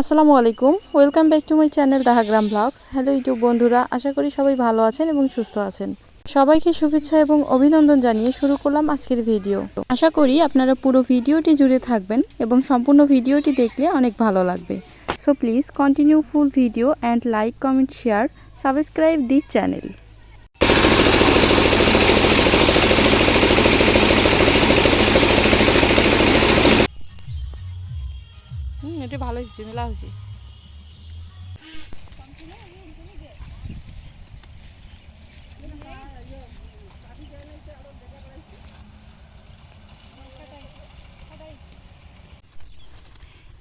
আসসালামু আলাইকুম। Welcome back to my channel Dahagram blogs hello YouTube বন্ধুরা, আশা করি সবাই ভালো আছেন এবং সুস্থ আছেন। সবাইকে শুভেচ্ছা এবং অভিনন্দন জানিয়ে শুরু করলাম আজকের ভিডিও আশা করি আপনারা পুরো ভিডিওটি জুড়ে থাকবেন এবং সম্পূর্ণ ভিডিওটি দেখলে অনেক ভালো লাগবে। So please continue full video and like comment share subscribe the channel এটা ভালো হয়েছে, মেলা হয়েছে।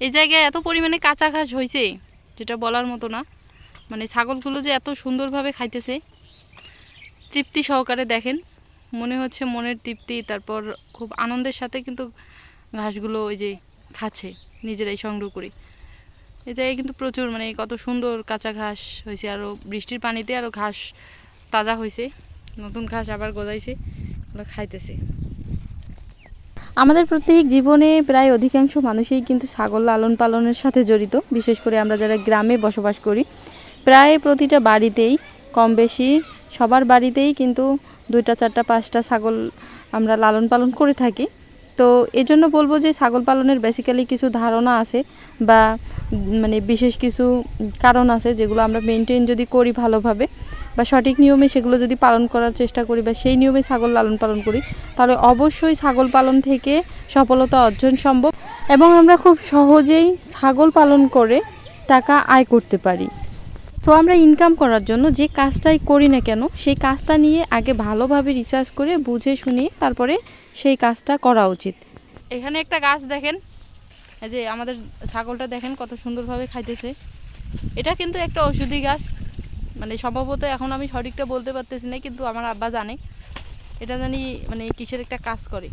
এই জায়গায় এত পরিমাণে কাঁচা ঘাস হয়েছে, যেটা বলার মতো না। মানে ছাগলগুলো যে এত সুন্দরভাবে খাইতেছে, তৃপ্তি সহকারে দেখেন। মনে হচ্ছে মনের তৃপ্তি, তারপর খুব আনন্দের সাথে কিন্তু ঘাসগুলো ওই যে খাচ্ছে, নিজেরাই সংগ্রহ করে। এই জায়গায় কিন্তু প্রচুর মানে কত সুন্দর কাঁচা ঘাস হয়েছে আরও বৃষ্টির পানিতে আরও ঘাস তাজা হয়েছে। নতুন ঘাস আবার গজাইছে ওগুলো খাইতেছে। আমাদের প্রত্যেক জীবনে প্রায় অধিকাংশ মানুষই কিন্তু ছাগল লালন পালনের সাথে জড়িত, বিশেষ করে আমরা যারা গ্রামে বসবাস করি, প্রায় প্রতিটা বাড়িতেই, কম বেশি সবার বাড়িতেই কিন্তু দুইটা, চারটা, পাঁচটা ছাগল আমরা লালন পালন করে থাকি। তো এজন্য বলব যে ছাগল পালনের বেসিক্যালি কিছু ধারণা আছে বা মানে বিশেষ কিছু কারণ আছে যেগুলো আমরা মেনটেন যদি করি ভালোভাবে বা সঠিক নিয়মে সেগুলো যদি পালন করার চেষ্টা করি বা সেই নিয়মে ছাগল লালন পালন করি, তাহলে অবশ্যই ছাগল পালন থেকে সফলতা অর্জন সম্ভব এবং আমরা খুব সহজেই ছাগল পালন করে টাকা আয় করতে পারি। তো আমরা ইনকাম করার জন্য যে কাজটাই করি না কেন, সেই কাজটা নিয়ে আগে ভালোভাবে রিসার্চ করে বুঝে শুনে তারপরে সেই কাজটা করা উচিত। এখানে একটা গাছ দেখেন, এই যে আমাদের ছাগলটা দেখেন কত সুন্দরভাবে খাইতেছে। এটা কিন্তু একটা ওষুধি গাছ মানে সম্ভবত এখন আমি সঠিকটা বলতে পারতেছি না, কিন্তু আমার আব্বা জানে। এটা জানি মানে কিসের একটা কাজ করে।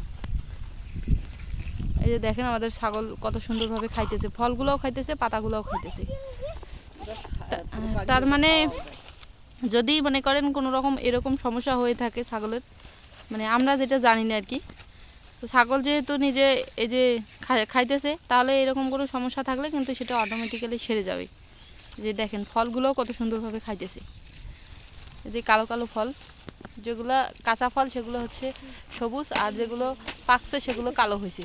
এই যে দেখেন আমাদের ছাগল কত সুন্দরভাবে খাইতেছে, ফলগুলোও খাইতেছে, পাতাগুলোও খাইতেছে। তার মানে যদি মনে করেন কোনো রকম এরকম সমস্যা হয়ে থাকে ছাগলের মানে আমরা যেটা জানি না আর কি, তো ছাগল যেহেতু নিজে এই যে খাই- খাইতেছে, তাহলে এরকম কোনো সমস্যা থাকলে কিন্তু সেটা অটোমেটিক্যালি সেরে যাবে। যে দেখেন ফলগুলোও কত সুন্দরভাবে খাইতেছে। যে কালো কালো ফল, যেগুলো কাঁচা ফল, সেগুলো হচ্ছে সবুজ, আর যেগুলো পাকছে, সেগুলো কালো হয়েছে।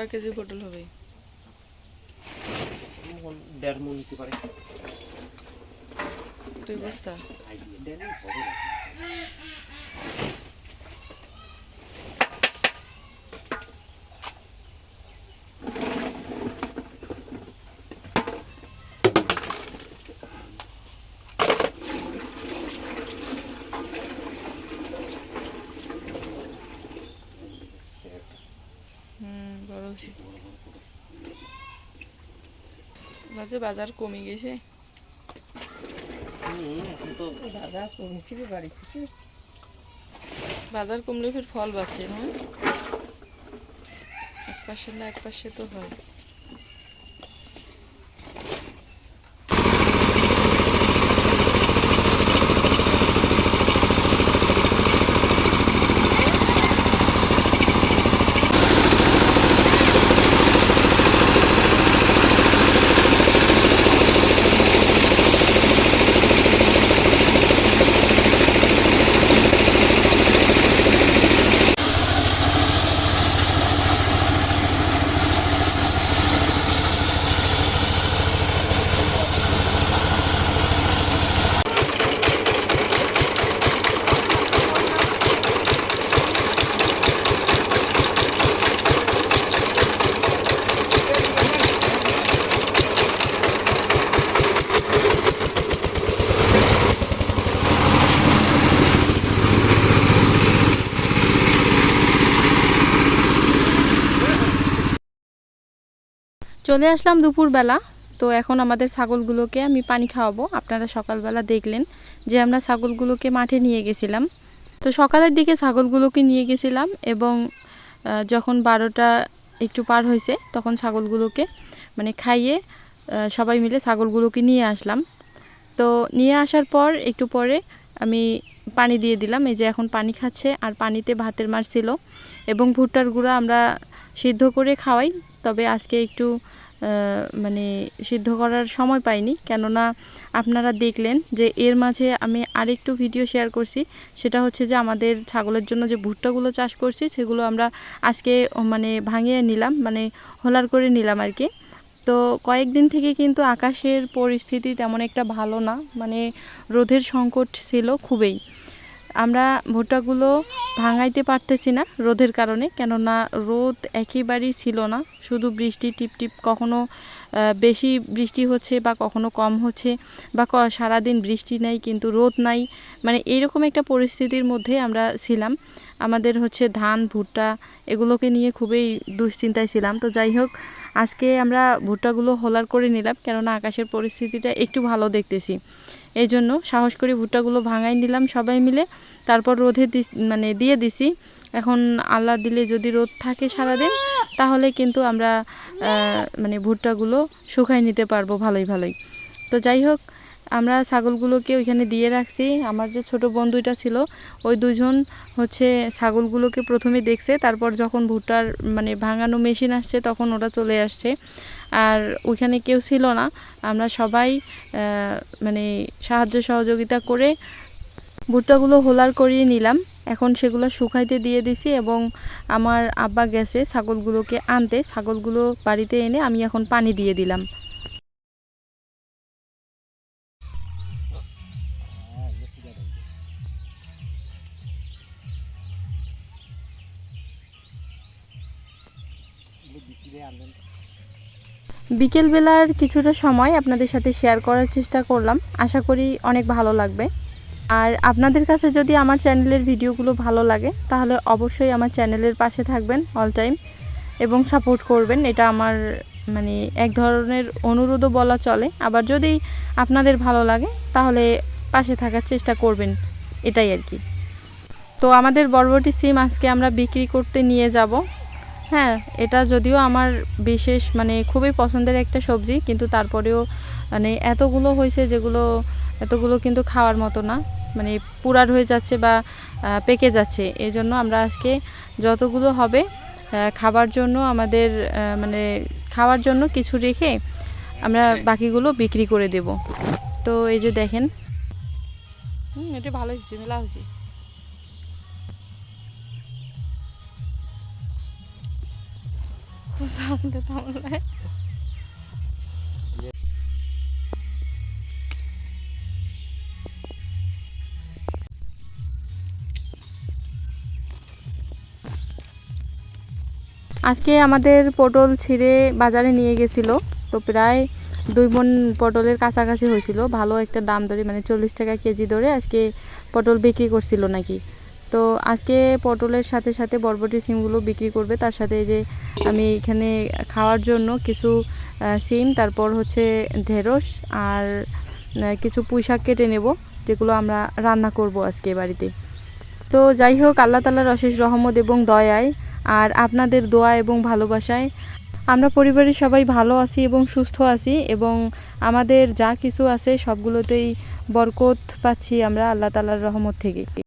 কয় কেজি পটল হবে? দেড় মন কি পারে। তুই বুঝতা দেড় মন হবে না। হুম বড় হয়েছে বাজে বাজার কমে গেছে। বাড়ি থেকে বাজার কমলে ফের ফল বাড়ছে না এক পাশে না এক পাশে তো হয়। চলে আসলাম দুপুরবেলা। তো এখন আমাদের ছাগলগুলোকে আমি পানি খাওয়াবো। আপনারা সকালবেলা দেখলেন যে আমরা ছাগলগুলোকে মাঠে নিয়ে গেছিলাম। তো সকালের দিকে ছাগলগুলোকে নিয়ে গেছিলাম এবং যখন বারোটা একটু পার হয়েছে, তখন ছাগলগুলোকে মানে খাইয়ে সবাই মিলে ছাগলগুলোকে নিয়ে আসলাম। তো নিয়ে আসার পর একটু পরে আমি পানি দিয়ে দিলাম। এই যে এখন পানি খাচ্ছে আর পানিতে ভাতের মার ছিল এবং ভুট্টার গুঁড়া আমরা সিদ্ধ করে খাওয়াই। তবে আজকে একটু মানে সিদ্ধ করার সময় পাইনি। কেননা আপনারা দেখলেন যে এর মাঝে আমি আরেকটু ভিডিও শেয়ার করছি। সেটা হচ্ছে যে আমাদের ছাগলের জন্য যে ভুট্টাগুলো চাষ করছি, সেগুলো আমরা আজকে মানে ভাঙিয়ে নিলাম মানে হোলার করে নিলাম আর কি। তো কয়েকদিন থেকে কিন্তু আকাশের পরিস্থিতি তেমন একটা ভালো না মানে রোদের সংকট ছিল খুবই। আমরা ভুট্টাগুলো ভাঙাইতে পারতেছি না রোদের কারণে, কেননা রোদ একেবারেই ছিল না। শুধু বৃষ্টি টিপ টিপ কখনো বেশি বৃষ্টি হচ্ছে বা কখনো কম হচ্ছে বা সারাদিন বৃষ্টি নাই কিন্তু রোদ নাই। মানে এইরকম একটা পরিস্থিতির মধ্যে আমরা ছিলাম। আমাদের হচ্ছে ধান, ভুট্টা এগুলোকে নিয়ে খুবই দুশ্চিন্তায় ছিলাম। তো যাই হোক, আজকে আমরা ভুট্টাগুলো হোলার করে নিলাম, কেননা আকাশের পরিস্থিতিটা একটু ভালো দেখতেছি। এই জন্য সাহস করে ভুট্টাগুলো ভাঙাই নিলাম সবাই মিলে। তারপর রোদে দি- মানে দিয়ে দিছি। এখন আল্লাহ দিলে যদি রোদ থাকে সারাদিন, তাহলে কিন্তু আমরা মানে ভুট্টাগুলো শুকাই নিতে পারব ভালোই ভালোই। তো যাই হোক, আমরা ছাগলগুলোকে ওইখানে দিয়ে রাখছি। আমার যে ছোট বন্ধুটা ছিল, ওই দুজন হচ্ছে ছাগলগুলোকে প্রথমে দেখছে, তারপর যখন ভুট্টার মানে ভাঙানো মেশিন আসছে, তখন ওরা চলে আসছে। আর ওইখানে কেউ ছিল না। আমরা সবাই মানে সাহায্য সহযোগিতা করে ভুট্টাগুলো হোলার করিয়ে নিলাম। এখন সেগুলো শুকাইতে দিয়ে দিছি এবং আমার আব্বা গেছে ছাগলগুলোকে আনতে। ছাগলগুলো বাড়িতে এনে আমি এখন পানি দিয়ে দিলাম। বিকেলবেলার কিছুটা সময় আপনাদের সাথে শেয়ার করার চেষ্টা করলাম। আশা করি অনেক ভালো লাগবে। আর আপনাদের কাছে যদি আমার চ্যানেলের ভিডিওগুলো ভালো লাগে, তাহলে অবশ্যই আমার চ্যানেলের পাশে থাকবেন অল টাইম এবং সাপোর্ট করবেন। এটা আমার মানে এক ধরনের অনুরোধও বলা চলে। আবার যদি আপনাদের ভালো লাগে, তাহলে পাশে থাকার চেষ্টা করবেন। এটাই আর কি। তো আমাদের বরবটি সিম আজকে আমরা বিক্রি করতে নিয়ে যাব। হ্যাঁ এটা যদিও আমার বিশেষ মানে খুবই পছন্দের একটা সবজি কিন্তু তারপরেও মানে এতগুলো হয়েছে যেগুলো এতগুলো কিন্তু খাওয়ার মতো না মানে পুরার হয়ে যাচ্ছে বা পেকে যাচ্ছে। এই জন্য আমরা আজকে যতগুলো হবে খাবার জন্য আমাদের মানে খাওয়ার জন্য কিছু রেখে আমরা বাকিগুলো বিক্রি করে দেব। তো এই যে দেখেন। হুম এটা ভালো হয়েছে মেলা হয়েছে। আজকে আমাদের পটল ছিঁড়ে বাজারে নিয়ে গেছিল, তো প্রায় দুই মন পটলের কাছাকাছি হয়েছিল। ভালো একটা দাম ধরে মানে চল্লিশ টাকা কেজি ধরে আজকে পটল বিক্রি করছিল নাকি। তো আজকে পটলের সাথে সাথে বরবটি সিমগুলো বিক্রি করবে। তার সাথে যে আমি এখানে খাওয়ার জন্য কিছু সিম, তারপর হচ্ছে ঢেঁড়স আর কিছু পুঁই শাক কেটে নেব, যেগুলো আমরা রান্না করব আজকে বাড়িতে। তো যাই হোক, আল্লাহ তালার অশেষ রহমত এবং দয়ায় আর আপনাদের দোয়া এবং ভালোবাসায় আমরা পরিবারের সবাই ভালো আছি এবং সুস্থ আছি এবং আমাদের যা কিছু আছে সবগুলোতেই বরকত পাচ্ছি আমরা আল্লাহ তালার রহমত থেকে।